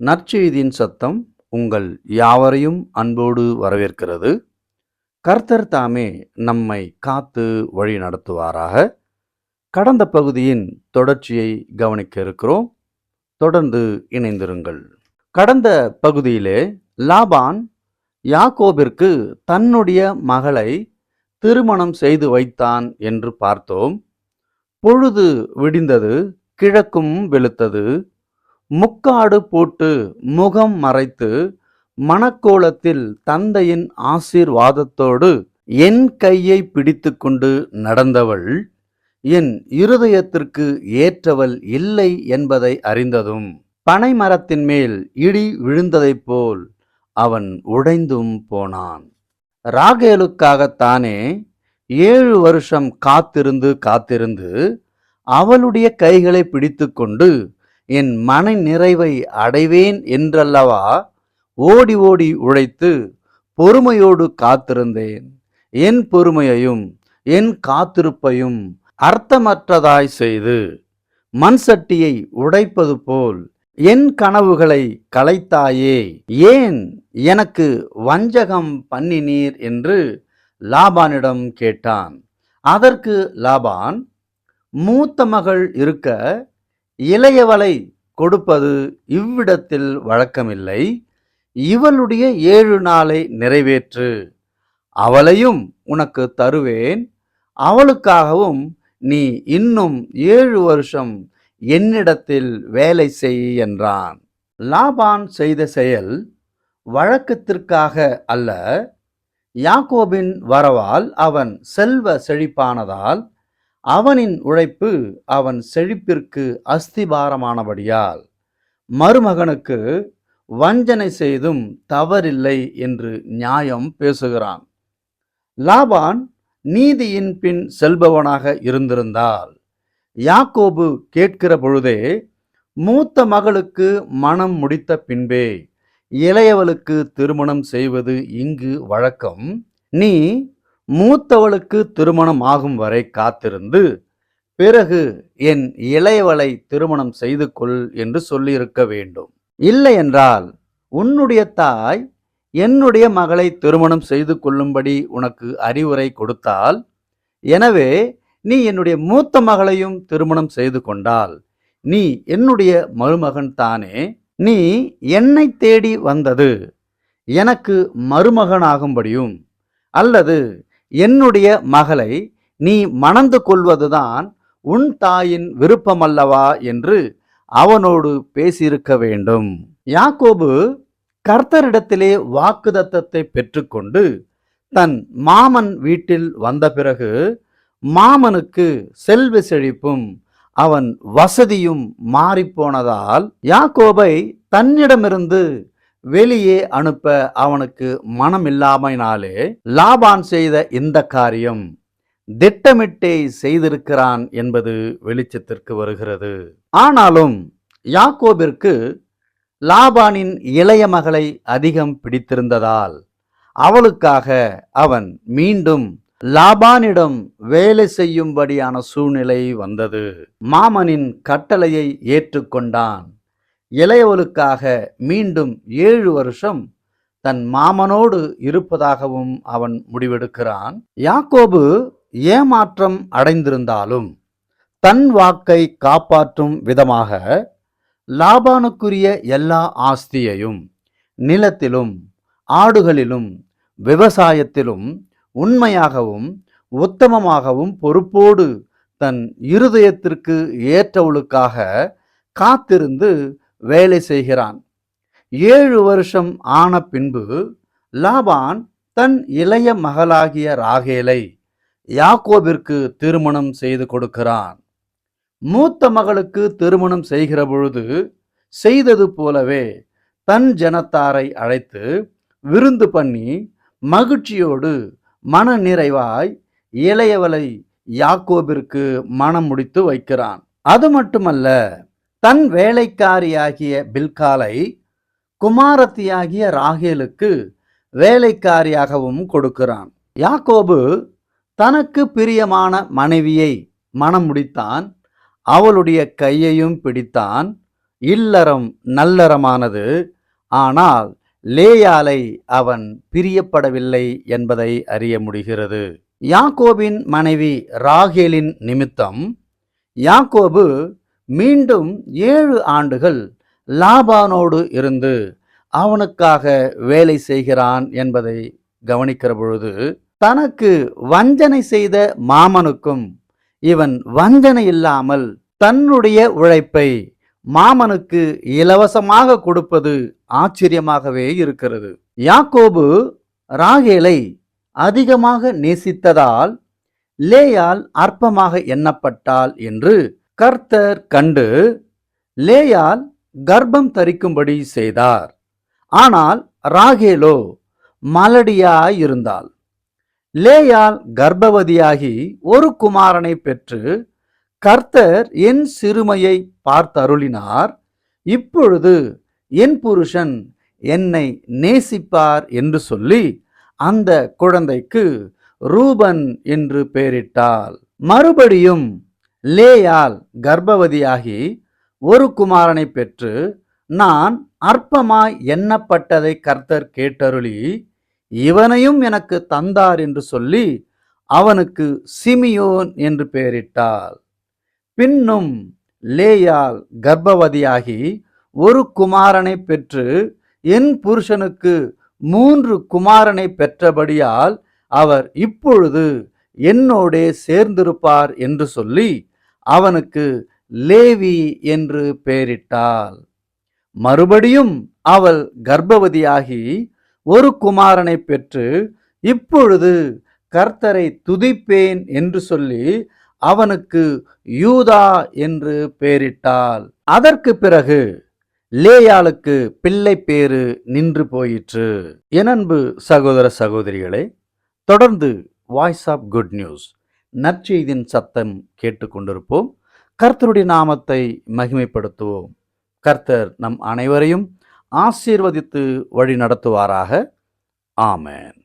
நற்செய்தியின் சத்தம் உங்கள் யாவரையும் அன்போடு வரவேற்கிறது. கர்த்தர் தாமே நம்மை காத்து வழி நடத்துவாராக. கடந்த பகுதியின் தொடர்ச்சியை கவனிக்க இருக்கிறோம். தொடர்ந்து இணைந்திருங்கள். கடந்த பகுதியிலே லாபான் யாக்கோபிற்கு தன்னுடைய மகளை திருமணம் செய்து வைத்தான் என்று பார்த்தோம். பொழுது விடிந்தது கிழக்கும் வெளுத்தது. முக்காடு போட்டு முகம் மறைத்து மணக்கோலத்தில் தந்தையின் ஆசீர்வாதத்தோடு என் கையை பிடித்துக்கொண்டு நடந்தவள் என் இருதயத்திற்கு ஏற்றவள் இல்லை என்பதை அறிந்ததும் பனைமரத்தின் மேல் இடி விழுந்ததைப் போல் அவன் உடைந்தும் போனான். ராகேலுக்காகத்தானே ஏழு வருஷம் காத்திருந்து காத்திருந்து அவளுடைய கைகளை பிடித்துக்கொண்டு என் மன நிறைவை அடைவேன் என்றல்லவா? ஓடி ஓடி உழைத்து பொறுமையோடு காத்திருந்தேன். என் பொறுமையையும் என் காத்திருப்பையும் அர்த்தமற்றதாய் செய்து மண் சட்டியை உடைப்பது போல் என் கனவுகளை கலைத்தாயே ஏன் எனக்கு வஞ்சகம் பண்ணினீர் என்று லாபானிடம் கேட்டான். அதற்கு லாபான் மூத்த மகள் இருக்க இளையவளை கொடுப்பது இவ்விடத்தில் வழக்கமில்லை. இவளுடைய ஏழு நாளை நிறைவேற்று. அவளையும் உனக்கு தருவேன். அவளுக்காகவும் நீ இன்னும் ஏழு வருஷம் என்னிடத்தில் வேலை செய் என்றான். லாபான் செய்த செயல் வழக்கத்திற்காக அல்ல. யாக்கோபின் வரவால் அவன் செல்வ செழிப்பானதால் அவனின் உழைப்பு அவன் செழிப்பிற்கு அஸ்திபாரமானபடியால். மருமகனுக்கு வஞ்சனை செய்தும் தவறில்லை என்று நியாயம் பேசுகிறான். லாபான் நீதியின் பின் செல்பவனாக இருந்திருந்தால் யாக்கோபு கேட்கிற பொழுதே மூத்த மகளுக்கு மனம் முடித்த பின்பே இளையவளுக்கு திருமணம் செய்வது இங்கு வழக்கம். நீ மூத்தவளுக்கு திருமணம் ஆகும் வரை காத்திருந்து பிறகு என் இளையவளை திருமணம் செய்து கொள் என்று சொல்லியிருக்க வேண்டும். இல்லை என்றால் உன்னுடைய தாய் என்னுடைய மகளை திருமணம் செய்து கொள்ளும்படி உனக்கு அறிவுரை கொடுத்தால் எனவே நீ என்னுடைய மூத்த மகளையும் திருமணம் செய்து கொண்டால் நீ என்னுடைய மருமகன் தானே நீ என்னை தேடி வந்தது எனக்கு மருமகனாகும்படியும் அல்லது என்னுடைய மகளை நீ மணந்து கொள்வதுதான் உன் தாயின் விருப்பமல்லவா என்று அவனோடு பேசியிருக்க வேண்டும். யாக்கோபு கர்த்தரிடத்திலே வாக்குதத்தத்தை பெற்றுக்கொண்டு தன் மாமன் வீட்டில் வந்த பிறகு மாமனுக்கு செல்வ செழிப்பும் அவன் வசதியும் மாறிப்போனதால் யாக்கோபை தன்னிடமிருந்து வெளியே அனுப்ப அவனுக்கு மனமில்லாமையினாலே லாபான் செய்த இந்த காரியம் திட்டமிட்டே செய்திருக்கிறான் என்பது வெளிச்சத்திற்கு வருகிறது. ஆனாலும் யாக்கோபிற்கு லாபானின் இளைய மகளை அதிகம் பிடித்திருந்ததால் அவளுக்காக அவன் மீண்டும் லாபானிடம் வேலை செய்யும்படியான சூழ்நிலை வந்தது. மாமனின் கட்டளையை ஏற்றுக்கொண்டான். இளையவளுக்காக மீண்டும் ஏழு வருஷம் தன் மாமனோடு இருப்பதாகவும் அவன் முடிவெடுக்கிறான். யாக்கோபு ஏமாற்றம் அடைந்திருந்தாலும் தன் வாக்கை காப்பாற்றும் விதமாக லாபானுக்குரிய எல்லா ஆஸ்தியையும் நிலத்திலும் ஆடுகளிலும் விவசாயத்திலும் உண்மையாகவும் உத்தமமாகவும் பொறுப்போடு தன் இருதயத்திற்கு ஏற்றவளுக்காக காத்திருந்து வேலை செய்கிறான். ஏழு வருஷம் ஆன பின்பு லாபான் தன் இளைய மகளாகிய ராகேலை யாக்கோபிற்கு திருமணம் செய்து கொடுக்கிறான். மூத்த மகளுக்கு திருமணம் செய்கிற பொழுது செய்தது போலவே தன் ஜனத்தாரை அழைத்து விருந்து பண்ணி மகிழ்ச்சியோடு மன நிறைவாய் இளையவளை யாக்கோபிற்கு மனம் முடித்து வைக்கிறான். அது மட்டுமல்ல தன் வேலைக்காரியாகிய பில்காலை குமாரத்தியாகிய ராகேலுக்கு வேலைக்காரியாகவும் கொடுக்கிறான். யாக்கோபு தனக்கு பிரியமான மனைவியை மனம் முடித்தான். அவளுடைய கையையும் பிடித்தான். இல்லறம் நல்லறமானது. ஆனால் லேயாலை அவன் பிரியப்படவில்லை என்பதை அறிய முடிகிறது. யாக்கோபின் மனைவி ராகேலின் நிமித்தம் யாக்கோபு மீண்டும் ஏழு ஆண்டுகள் லாபானோடு இருந்து அவனுக்காக வேலை செய்கிறான் என்பதை கவனிக்கிற பொழுது தனக்கு வஞ்சனை செய்த மாமனுக்கும் இவன் வஞ்சனை இல்லாமல் தன்னுடைய உழைப்பை மாமனுக்கு இலவசமாக கொடுப்பது ஆச்சரியமாகவே இருக்கிறது. யாக்கோபு ராகேலை அதிகமாக நேசித்ததால் லேயால் அற்பமாக எண்ணப்பட்டாள் என்று கர்த்தர் கண்டு லேயால் கர்ப்பம் தரிக்கும்படி செய்தார். ஆனால் ராகேலோ மலடியாயிருந்தாள். லேயால் கர்ப்பவதியாகி ஒரு குமாரனை பெற்று கர்த்தர் என் சிறுமையை பார்த்தருளினார். இப்பொழுது என் புருஷன் என்னை நேசிப்பார் என்று சொல்லி அந்த குழந்தைக்கு ரூபன் என்று பெயரிட்டாள். மறுபடியும் லேயால் கர்ப்பவதியாகி ஒரு குமாரனை பெற்று நான் அற்பமாய் எண்ணப்பட்டதை கர்த்தர் கேட்டருளி இவனையும் எனக்கு தந்தார் என்று சொல்லி அவனுக்கு சிமியோன் என்று பெயரிட்டாள். பின்னும் லேயால் கர்ப்பவதியாகி ஒரு குமாரனை பெற்று என் புருஷனுக்கு மூன்று குமாரனை பெற்றபடியால் அவர் இப்பொழுது என்னோடே சேர்ந்திருப்பார் என்று சொல்லி அவனுக்கு லேவி என்று பெயரிட்டாள். மறுபடியும் அவள் கர்ப்பவதியாகி ஒரு குமாரனை பெற்று இப்பொழுது கர்த்தரை துதிப்பேன் என்று சொல்லி அவனுக்கு யூதா என்று பெயரிட்டாள். அதற்கு பிறகு லேயாளுக்கு பிள்ளை பேரு நின்று போயிற்று. எனன்பு சகோதர சகோதரிகளே தொடர்ந்து வாய்ஸ் ஆஃப் குட் நியூஸ். நற்செய்தின் சத்தம் கேட்டுக்கொண்டிருப்போம். கர்த்தருடைய நாமத்தை மகிமைப்படுத்துவோம். கர்த்தர் நம் அனைவரையும் ஆசீர்வதித்து வழி நடத்துவாராக ஆமேன்.